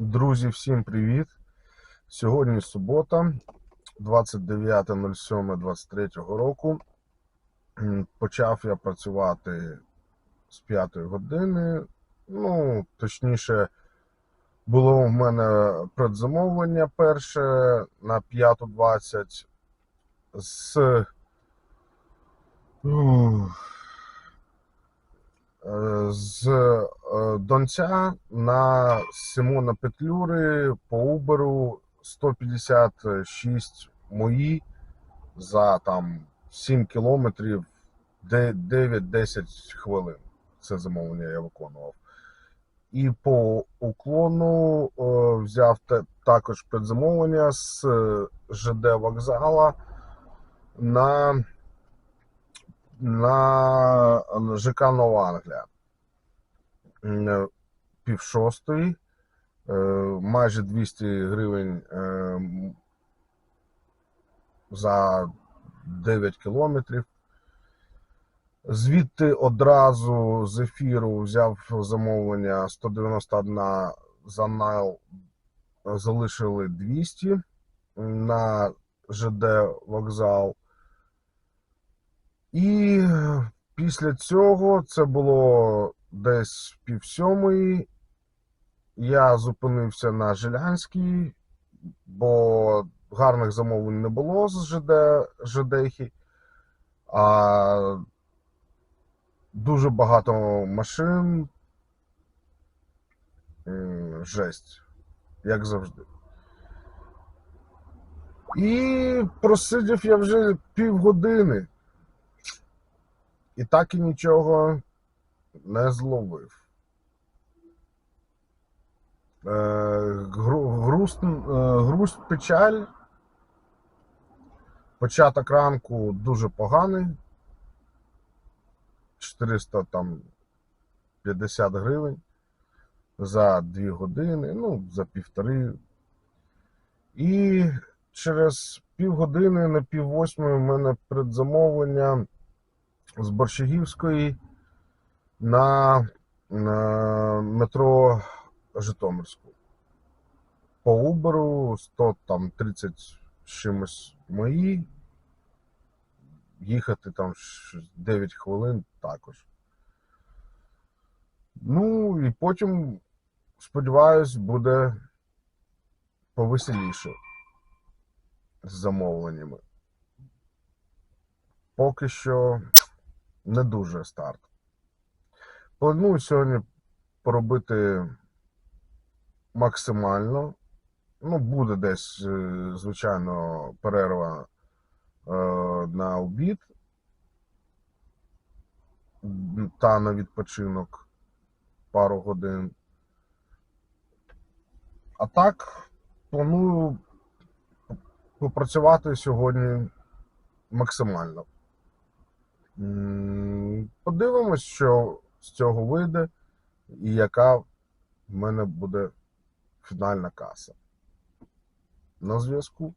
Друзі, всім привіт! Сьогодні субота, 29.07.23 року. Почав я працювати з 5 години. Ну, точніше, було в мене предзамовлення перше на 5.20 з. Ух, з е, Донця на Симона Петлюри по Уберу 156 мої за там 7 кілометрів 9-10 хвилин. Це замовлення я виконував. І по уклону е, взяв також предзамовлення з е, ЖД вокзала на, на ЖК Нова Англія. Пів шостої, е, майже 200 гривень е, за 9 кілометрів. Звідти одразу з ефіру взяв замовлення 191 за найл, залишили 200 на ЖД вокзал. І після цього це було десь пів сьомої. Я зупинився на Жилянській, бо гарних замовлень не було з ЖД, ЖДХі, а дуже багато машин. Жесть, як завжди. І просидів я вже півгодини. І так і нічого не зловив. Е, гру- груст, е, грусть, печаль. Початок ранку дуже поганий. 400 там 50 гривень за 2 години, ну, за півтори. І через півгодини на пів восьмої в мене предзамовлення з Борщагівської на, на метро Житомирську. По Уберу 100 там 30 з чимось мої. Їхати там 9 хвилин також. Ну і потім, сподіваюсь, буде повеселіше з замовленнями. Поки що не дуже старт. Планую сьогодні поробити максимально. Ну, буде десь, е, звичайно, перерва е, на обід та на відпочинок пару годин. А так, планую попрацювати сьогодні максимально. Подивимось, що з цього вийде, і яка в мене буде фінальна каса. На зв'язку.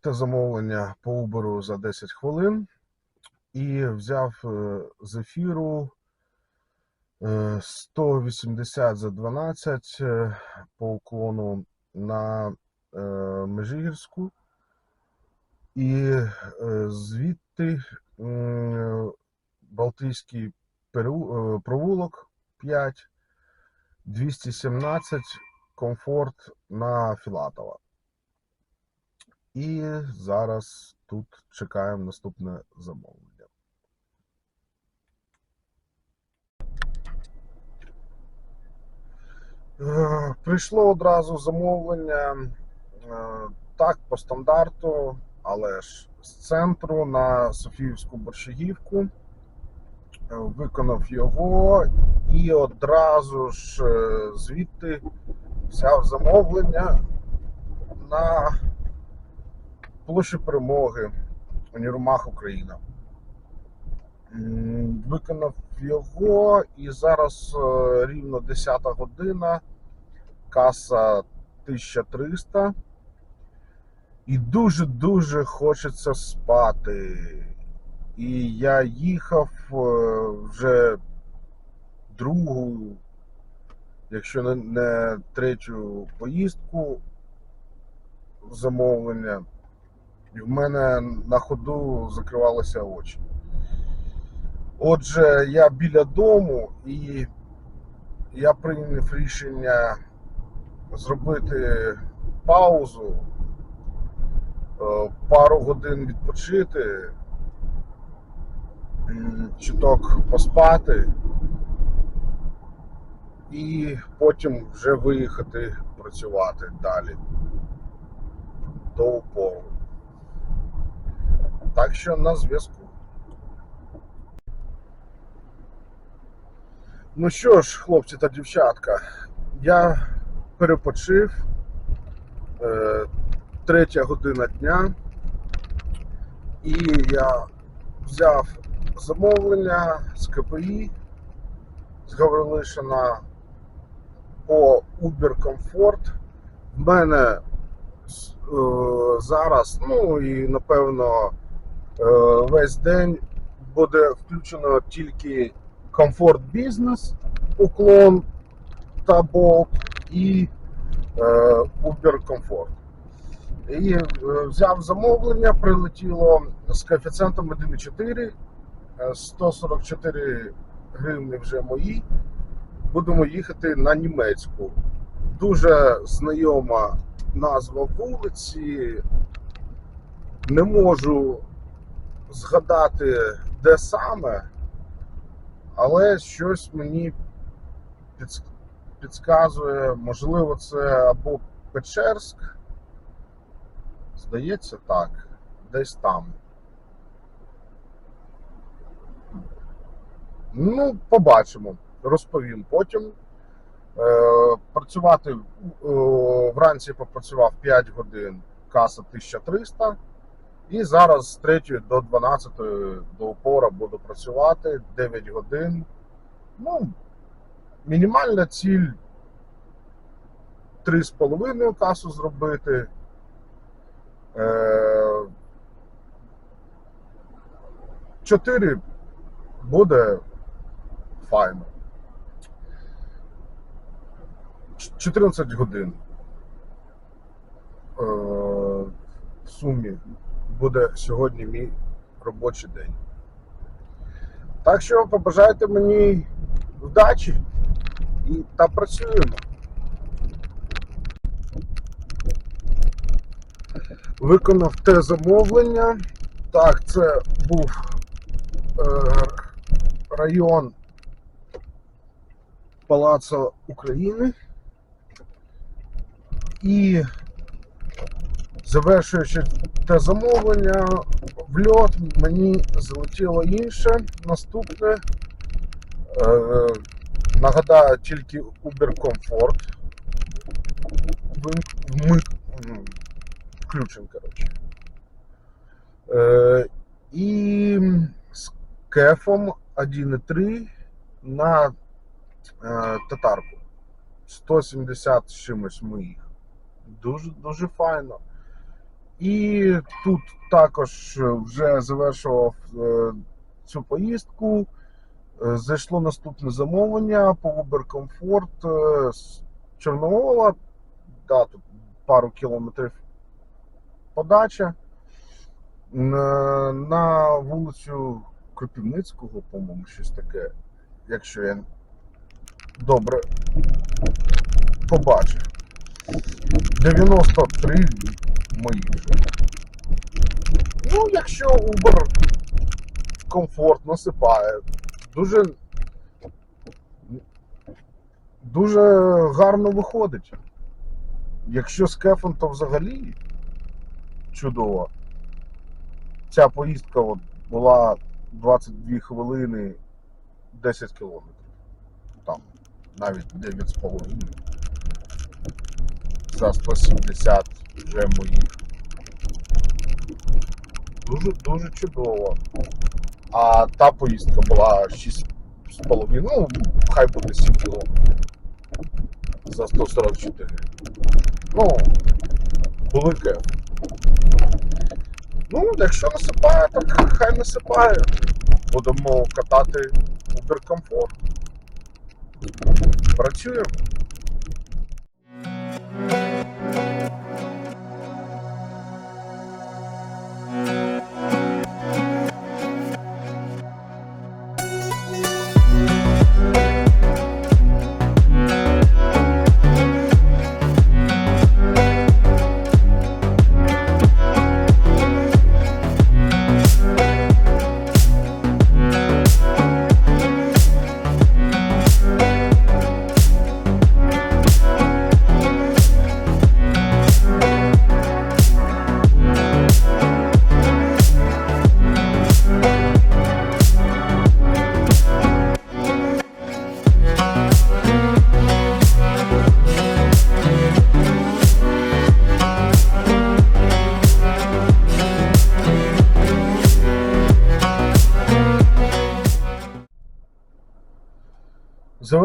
Те замовлення по Uber за 10 хвилин і взяв е, з ефіру е, 180 за 12 е, по уклону на е, Межигірську. І е, звідти е, провулок 5, 217 комфорт на Філатова. І зараз тут чекаємо наступне замовлення. Е, Прийшло одразу замовлення. е, Так, по стандарту, але ж з центру на Софіївську борщагівку. Е, Виконав його і одразу ж звідти взяв замовлення на площі перемоги Універмаг Україна. Виконав його, і зараз е, рівно 10 година, каса 1300. І дуже-дуже хочеться спати. І я їхав е, вже другу, якщо не третю поїздку замовлення. І в мене на ходу закривалися очі. Отже, я біля дому і я прийняв рішення зробити паузу, е, пару годин відпочити, чуток поспати і потім вже виїхати працювати далі до упору. Так що на зв'язку. Ну що ж, хлопці та дівчатка, я перепочив. Е, третя година дня. І я взяв замовлення з КПІ з Гаврилишина по Uber Comfort. В мене е, зараз, ну і напевно весь день буде включено тільки Comfort Business, уклон та Bolt і е, Uber Comfort. І е, взяв замовлення, прилетіло з коефіцієнтом 1,4, е, 144 гривні вже мої. Будемо їхати на німецьку. Дуже знайома назва вулиці. Не можу згадати, де саме, але щось мені підказує, можливо, це або Печерськ. Здається, так, десь там. Ну, побачимо, розповім потім. Е, працювати е, вранці попрацював 5 годин, каса 1300. І зараз з 3 до 12 до упора буду працювати 9 годин. Ну, мінімальна ціль 3,5 касу зробити. Е, 4 буде файно. Ч- 14 годин. Е, в сумі буде сьогодні мій робочий день. Так що побажайте мені вдачі і та працюємо. Виконав те замовлення. Так, це був е, район Палацу України. І завершуючи те замовлення, в льот мені залетіло інше. Наступне. Е, нагадаю, тільки Uber Comfort. Вмик- включен, коротше. Е, і з кефом 1,3 на е, татарку. 170 з чимось моїх. Дуже дуже файно. І тут також вже завершував е, цю поїздку. Е, Зайшло наступне замовлення по Uber Comfort е, з Чорновола. Да, тут пару кілометрів подача. На, на вулицю Кропівницького, по-моєму, щось таке, якщо я добре побачив. 93 мої вже. Ну, якщо Uber комфорт насипає, дуже, дуже гарно виходить. Якщо з кефом, то взагалі чудово. Ця поїздка от була 22 хвилини 10 кілометрів. Там навіть 9,5. За 170 вже моїх. Дуже дуже чудово. А та поїздка була 6,5, ну, хай буде 7 кілометрів. За 144. Ну, були кеф. Ну, якщо насипає, так хай насипає. Будемо катати Uber. Працюємо.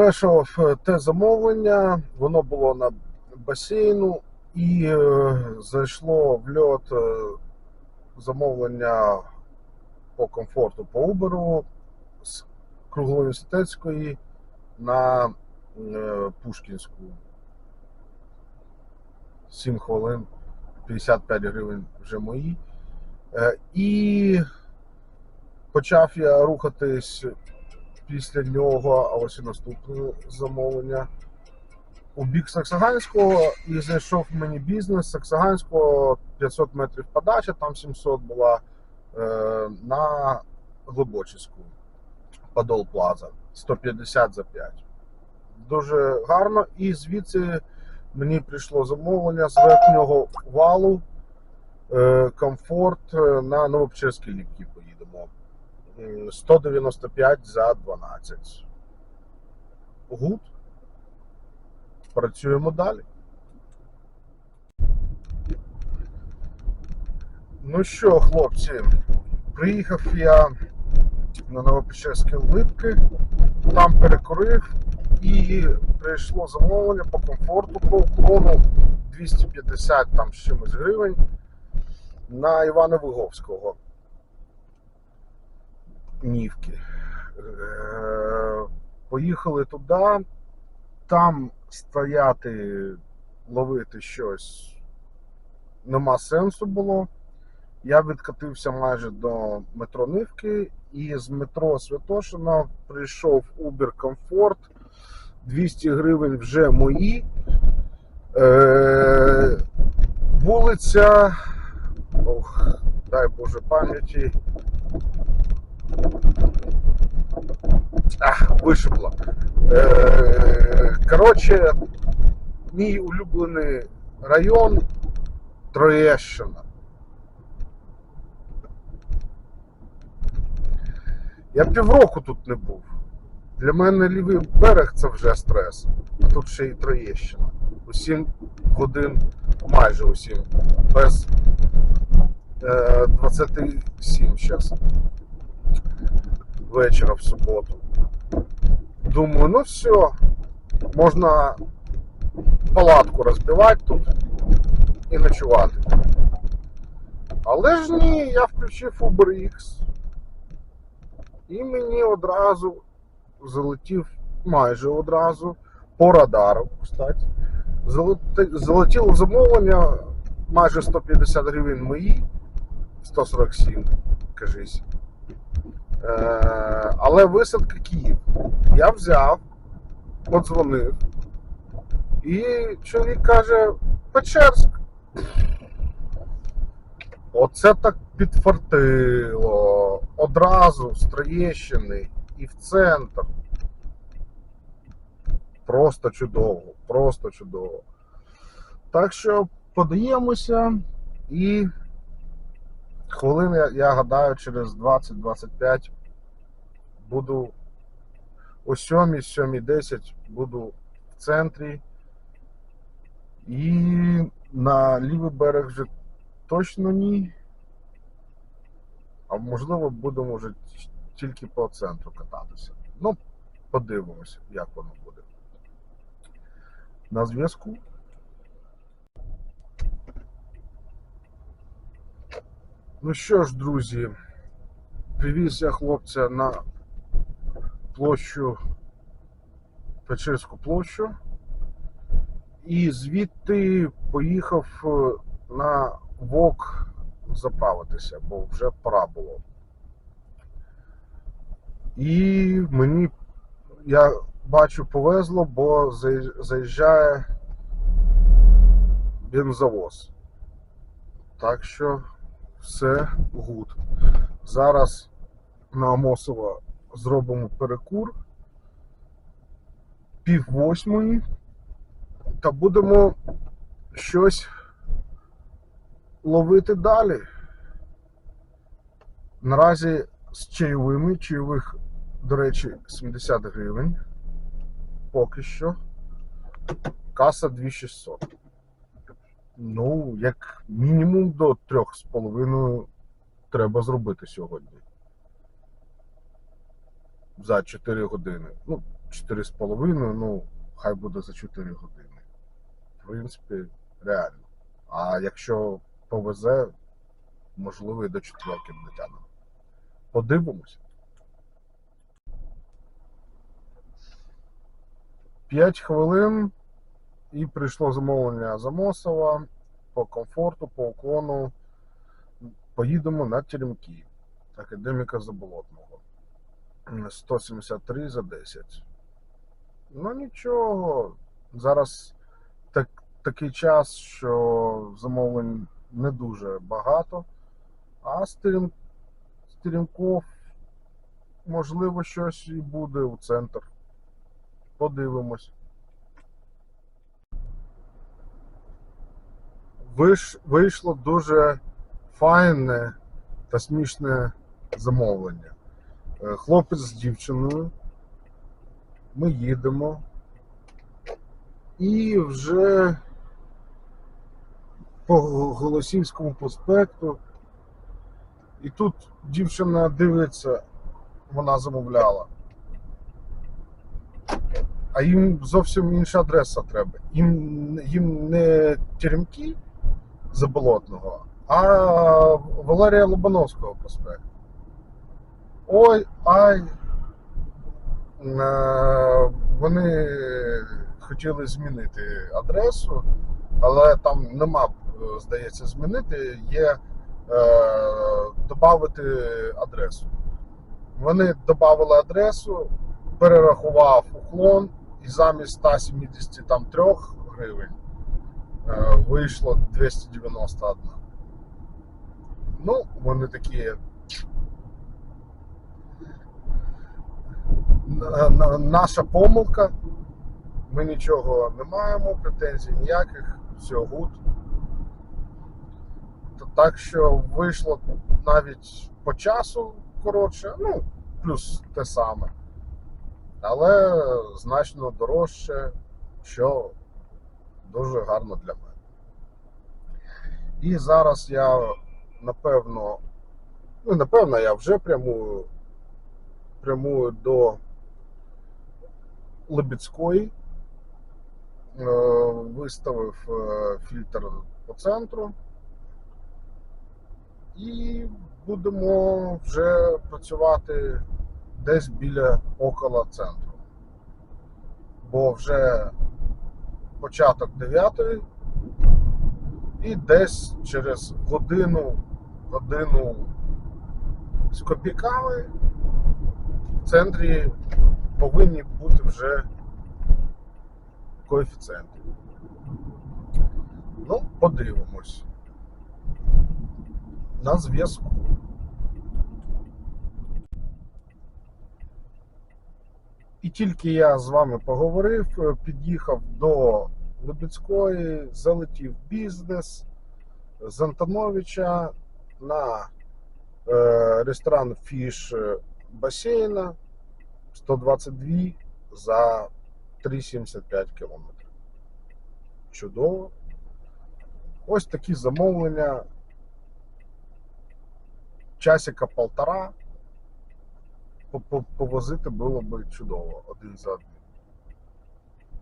Завершував е, те замовлення, воно було на басейну і е, зайшло в льот е, замовлення по комфорту по Uber з круглоуніверситетської на Пушкінську. 7 хвилин, 55 гривень вже мої. І почав я рухатись після нього, а ось і наступне замовлення. У бік Саксаганського і знайшов мені бізнес Саксаганського 500 метрів подача, там 700 була е, на Глибочицьку Подол Плаза 150 за 5. Дуже гарно. І звідси мені прийшло замовлення з верхнього валу е, комфорт е, на Новопечерські ліпки поїдемо. М, 195 за 12. Гуд. Працюємо далі. Ну що, хлопці, приїхав я на Новопечерські липки, там перекурив і прийшло замовлення по комфорту по уклону 250 там з чимось гривень на Івана Виговського. Нівки. Е, Поїхали туди, там стояти, ловити щось нема сенсу було. Я відкатився майже до метро Нивки, і з метро Святошина прийшов Uber Comfort. 200 гривень вже мої. Е, вулиця. Ох, дай Боже пам'яті. Ах, вишибло. Е, коротше, мій улюблений район Троєщина. Я півроку тут не був. Для мене лівий берег це вже стрес. Тут ще й Троєщина. У 7 годин, майже у 7, без е, 27 зараз. Вечора в суботу. Думаю, ну все, можна палатку розбивати тут і ночувати. Але ж ні, я включив UberX. І мені одразу залетів майже одразу по радару, кстати. Залетіло замовлення майже 150 гривень мої, 147, кажись. Але висадка Київ. Я взяв, подзвонив, і чоловік каже: Печерськ. Оце так підфартило. Одразу з Троєщини і в центр. Просто чудово, просто чудово. Так що подаємося і хвилин, я, я гадаю, через 20-25 буду о 7, 7.10 буду в центрі. І на лівий берег вже точно ні. А можливо, будемо вже тільки по центру кататися. Ну, подивимося, як воно буде. На зв'язку. Ну що ж, друзі, привіз я хлопця на площу, Печерську площу. І звідти поїхав е, на ВОК заправитися, бо вже пора було. І мені, я бачу, повезло, бо заїжджає бензовоз. Так що все гуд. Зараз на Амосова зробимо перекур пів восьмої та будемо щось ловити далі. Наразі з чайовими, чайових, до речі, 70 гривень. Поки що. Каса 2600. Ну, як мінімум до 3,5 треба зробити сьогодні. За 4 години. Ну, 4,5, ну, хай буде за 4 години. В принципі, реально. А якщо повезе, можливо, і до четверки дотягнемо. Подивимось. 5 хвилин і прийшло замовлення з Амосова по комфорту, по уклону. Поїдемо на Теремки. Академіка Заболотного. 173 за 10. Ну нічого. Зараз так, такий час, що замовлень не дуже багато. А Терем- можливо, щось і буде у центр. Подивимось. Виш, вийшло дуже файне та смішне замовлення. Е, Хлопець з дівчиною. Ми їдемо. І вже по Голосівському проспекту. І тут дівчина дивиться, вона замовляла. А їм зовсім інша адреса треба. Їм, їм не Теремки Заболотного, а Валерія Лобановського проспект. Ой, ай. Е, Вони хотіли змінити адресу, але там нема, е, здається, змінити, є е, додати адресу. Вони додали адресу, перерахував уклон, і замість 173 гривень вийшло 291. Ну, вони такі. на- на- наша помилка. Ми нічого не маємо, претензій ніяких, все гуд. Так що вийшло навіть по часу коротше, ну, плюс те саме. Але значно дорожче, що дуже гарно для мене. І зараз я напевно, ну, напевно, я вже прямую, прямую до Лебідської. Е, Виставив е, фільтр по центру. і будемо вже працювати десь біля около центру. Бо вже початок 9 і десь через годину, годину з копійками в центрі повинні бути вже коефіцієнти. Ну, подивимось. На зв'язку. І тільки я з вами поговорив, е, під'їхав до Лебідської, залетів бізнес з Антоновича на е, ресторан Фіш басейна 122 за 3,75 кілометрів. Чудово. Ось такі замовлення. Часика полтора. По- по- Повозити було б чудово один за одним.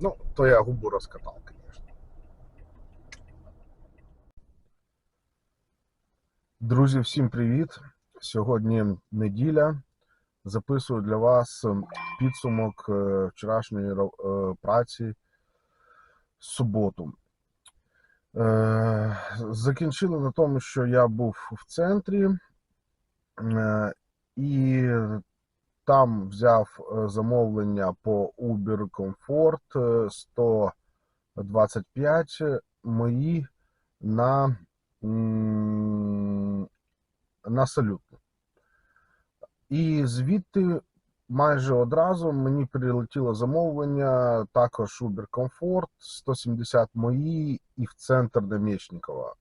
Ну, то я губу розкатав, звісно. Друзі, всім привіт! Сьогодні неділя. Записую для вас ем, підсумок е, вчорашньої е, праці в суботу. Е, Закінчили на тому, що я був в центрі і там взяв е, замовлення по Uber Comfort е, 125 мої на, на салютну. І звідти майже одразу мені прилетіло замовлення також Uber Comfort 170 мої і в центр Демечникова.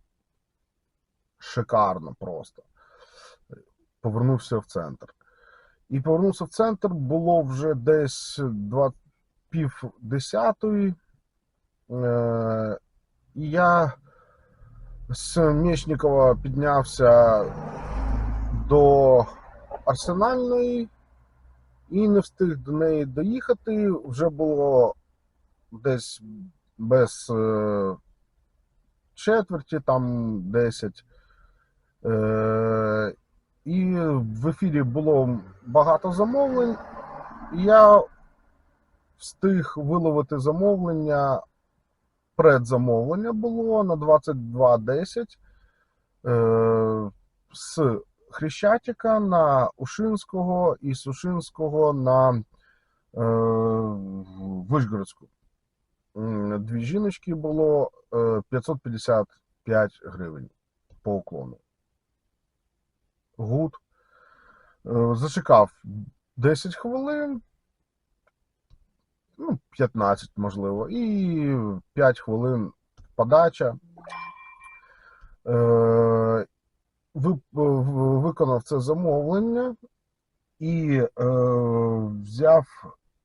Шикарно просто. Повернувся в центр. І повернувся в центр, було вже десь два, пів десятої. Е, і я з Мечникова піднявся до Арсенальної і не встиг до неї доїхати. Вже було десь без е, четверті, там 10. Е, і в ефірі було багато замовлень. І я встиг виловити замовлення. Предзамовлення було на 22.10 е, з Хрещатика на Ушинського і з Ушинського на е, Вишгородську. Дві жіночки було е, 555 гривень по уклону. Гуд. Е, Зачекав 10 хвилин, ну, 15, можливо, і 5 хвилин подача. Е, ви- виконав це замовлення і е, взяв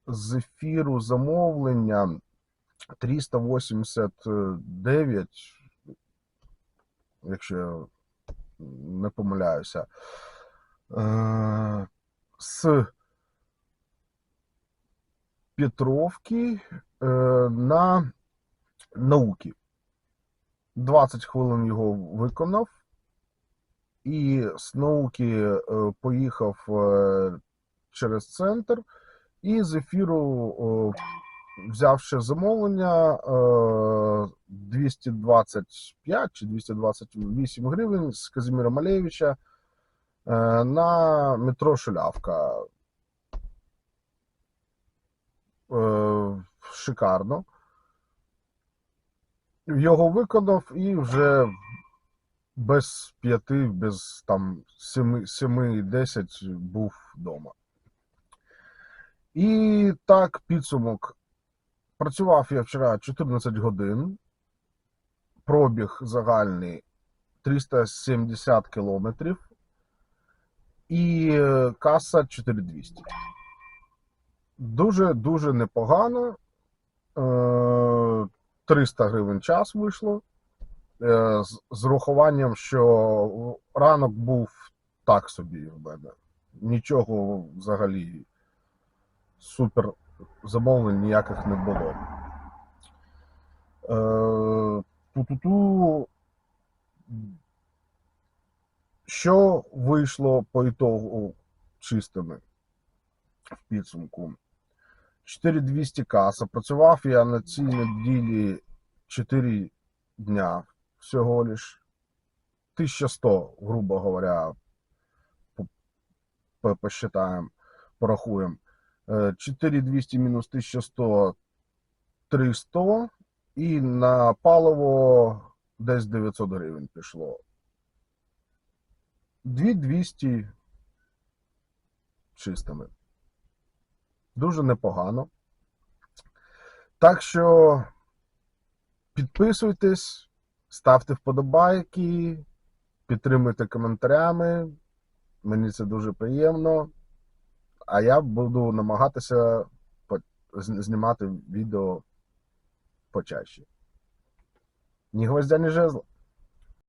з ефіру замовлення 389, якщо не помиляюся, е, з Петровки е, на науки. 20 хвилин його виконав. І з науки е, поїхав через центр, і з ефіру, взявши замовлення е, 225 чи 228 гривень з Казиміра Малевича е, на метро Шулявка. Е, Шикарно. Його виконав і вже без п'яти, без там семи, десять був вдома. І так, підсумок. Працював я вчора 14 годин. Пробіг загальний 370 кілометрів. І е, каса 4200. Дуже-дуже непогано. Е, 300 гривень час вийшло. Е, з урахуванням, що ранок був так собі в мене. Нічого взагалі супер замовлень ніяких не було. Е, Ту-ту-ту. Що вийшло по ітогу чистими в підсумку? 4200 каса. Працював я на цій неділі 4 дня всього лиш. 1100, грубо говоря, по- по- порахуємо. Е, 4200 мінус 1100 300 і на паливо десь 900 гривень пішло. 2200 чистими. Дуже непогано. Так що підписуйтесь, ставте вподобайки, підтримуйте коментарями. Мені це дуже приємно. А я буду намагатися знімати відео почаще. Ні гвоздя, ні жезла.